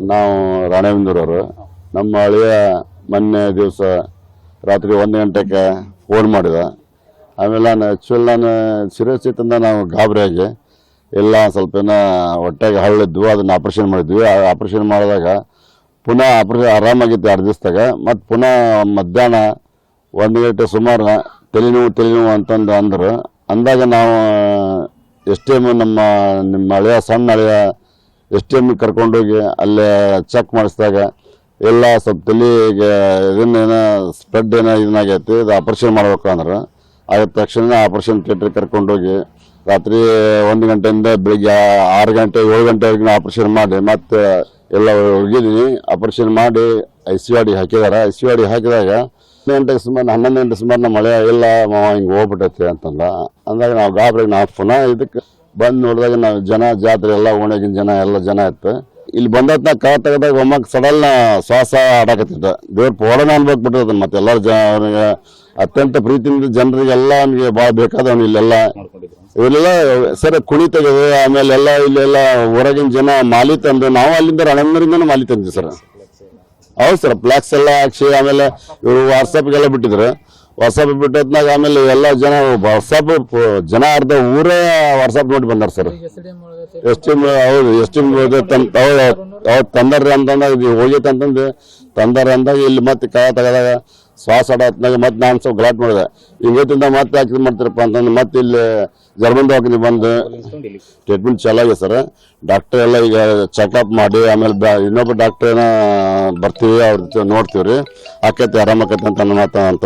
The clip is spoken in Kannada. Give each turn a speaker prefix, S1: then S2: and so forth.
S1: ನಾವು ಅವರು, ನಮ್ಮ ಹಳೆಯ ಮೊನ್ನೆ ದಿವಸ ರಾತ್ರಿ ಒಂದು ಗಂಟೆಗೆ ಫೋನ್ ಮಾಡಿದ. ಆಮೇಲೆ ನಾನು ಆ್ಯಕ್ಚುಲ್ ನಾನು ಸೀರಿಯಸ್ ಇತ್ತಂದ ನಾವು ಗಾಬರಿಯಾಗಿ ಎಲ್ಲ ಸ್ವಲ್ಪ ಏನೋ ಹೊಟ್ಟೆಗೆ ಹಳ್ಳಿದ್ವು ಅದನ್ನು ಆಪ್ರೇಷನ್ ಮಾಡಿದ್ವಿ. ಆಪ್ರೇಷನ್ ಮಾಡಿದಾಗ ಪುನಃ ಆಪ್ರೇಷನ್ ಆರಾಮಾಗಿತ್ತು ಎರಡು ದಿವಸದಾಗ. ಮತ್ತು ಪುನಃ ಮಧ್ಯಾಹ್ನ ಒಂದು ಗಂಟೆ ಸುಮಾರು ತಲೆನೋವು ತಲೆನೋವು ಅಂತಂದು ಅಂದರು. ಅಂದಾಗ ನಾವು ಎಷ್ಟೇ ನಮ್ಮ, ನಿಮ್ಮ ಹಳೆಯ ಸಣ್ಣ ಹಳೆಯ ಎಸ್ ಟಿ ಎಂ ಕರ್ಕೊಂಡೋಗಿ ಅಲ್ಲೇ ಚೆಕ್ ಮಾಡಿಸಿದಾಗ ಎಲ್ಲ ಸ್ವಲ್ಪ ತಲೆಗೆ ಇದನ್ನೇನೋ ಸ್ಪ್ರೆಡ್ ಏನೋ ಇದನ್ನಾಗೈತಿ, ಇದು ಆಪ್ರೇಷನ್ ಮಾಡ್ಬೇಕು ಅಂದ್ರೆ. ಆದ ತಕ್ಷಣ ಆಪ್ರೇಷನ್ ಥಿಯೇಟ್ರಿಗೆ ಕರ್ಕೊಂಡೋಗಿ ರಾತ್ರಿ ಒಂದು ಗಂಟೆಯಿಂದ ಬೆಳಿಗ್ಗೆ ಆರು ಗಂಟೆ, ಏಳು ಗಂಟೆವರೆಗೂ ಆಪ್ರೇಷನ್ ಮಾಡಿ, ಮತ್ತೆ ಎಲ್ಲ ಹೋಗಿದ್ದೀನಿ ಆಪ್ರೇಷನ್ ಮಾಡಿ ಐ ಸಿ ಆರ್ ಡಿ ಹಾಕಿದಾರೆ. ಐ ಸಿ ಆರ್ ಡಿ ಹಾಕಿದಾಗ ಗಂಟೆಗೆ ಸುಮಾರು ಹನ್ನೊಂದು ಗಂಟೆ ಸುಮಾರು ನಮ್ಮ ಮಳೆ, ಇಲ್ಲ ಮಾವ ಹಿಂಗೆ ಹೋಗ್ಬಿಟ್ಟೈತೆ ಅಂತಂದ. ಅಂದಾಗ ನಾವು ಗಾಬರಿ ನಾವು ಪುನಃ ಇದಕ್ಕೆ ಬಂದು ನೋಡಿದಾಗ ನಾವು ಜನ, ಜಾತ್ರೆ ಎಲ್ಲ ಓಣಗಿನ ಜನ, ಎಲ್ಲ ಜನ ಇತ್ತು. ಇಲ್ಲಿ ಬಂದತ್ನ ಕಾ ತೆಗೆದಾಗ ಒಮ್ಮಕ್ಕೆ ಸಡಲ್ ಶ್ವಾಸ ಆಡಾಕತ್ತಿದ್ದ. ದೇವ್ರ ಪೋಡನ ಅನ್ಬೇಕು ಬಿಟ್ಟಿರ್ತದೆ ಮತ್ತೆ ಎಲ್ಲರ ಜನ, ಅವನಿಗೆ ಅತ್ಯಂತ ಪ್ರೀತಿಯಿಂದ ಜನರಿಗೆಲ್ಲ ಅವನಿಗೆ ಭಾಳ ಬೇಕಾದವನು ಇಲ್ಲೆಲ್ಲ. ಇವರೆಲ್ಲ ಸರಿ ಕುಣಿ ತೆಗೆದು, ಆಮೇಲೆ ಎಲ್ಲ ಇಲ್ಲೆಲ್ಲ ಹೊರಗಿನ ಜನ ಮಾಲಿ ತಂದು, ನಾವು ಅಲ್ಲಿಂದ ರಣಂದರಿಂದನೂ ಮಾಲಿ ತಂದ್ವಿ ಸರ್. ಹೌದು ಸರ್ ಫ್ಲಾಕ್ಸ್ ಎಲ್ಲ ಹಾಕ್ಸಿ, ಆಮೇಲೆ ಇವರು ವಾಟ್ಸಪ್ಗೆಲ್ಲ ಬಿಟ್ಟಿದ್ರು. ವಾಟ್ಸಪ್ ಬಿಟ್ಟದ್ನಾಗ ಆಮೇಲೆ ಎಲ್ಲ ಜನ ವಾಟ್ಸಪ್ ಜನ ಅರ್ಧ ಊರೇ ವಾಟ್ಸಪ್ ನೋಡಿ ಬಂದಾರ ಸರ್. ಎಸ್ ಟಿ ಹೌದು, ಎಸ್ ಟಿ ತಂದಾರ್ರಿ ಅಂತಂದಾಗ ಇದು ಹೋಗೈತೆ ಅಂತಂದು ತಂದಾರ ಅಂದಾಗ ಇಲ್ಲಿ ಮತ್ತೆ ಕಳ ತಗದಾಗ ಶ್ವಾಸ ಆಡತ್ನಾಗ ಮತ್ತೆ ನಾನು ಸ್ವಲ್ಪ ಗಲಾಟ್ ಮಾಡಿದೆ. ಇವತ್ತಿಂದ ಮತ್ತೆ ಯಾಕೆ ಮಾಡ್ತಿರಪ್ಪ ಅಂತಂದು ಮತ್ತೆ ಇಲ್ಲಿ ಜರ್ಮನ್ ದವಾಖಾನೆ ಬಂದು ಟ್ರೀಟ್ಮೆಂಟ್ ಚೆನ್ನಾಗಿದೆ ಸರ್. ಡಾಕ್ಟರ್ ಎಲ್ಲ ಈಗ ಚೆಕಪ್ ಮಾಡಿ, ಆಮೇಲೆ ಇನ್ನೊಬ್ಬ ಡಾಕ್ಟರ್ ಏನೋ ಬರ್ತೀವಿ, ಅವ್ರ ನೋಡ್ತೀವಿ ರೀ ಆಕೈತಿ, ಆರಾಮಾಕೈತಿ ಅಂತ ಮಾತು ಅಂತ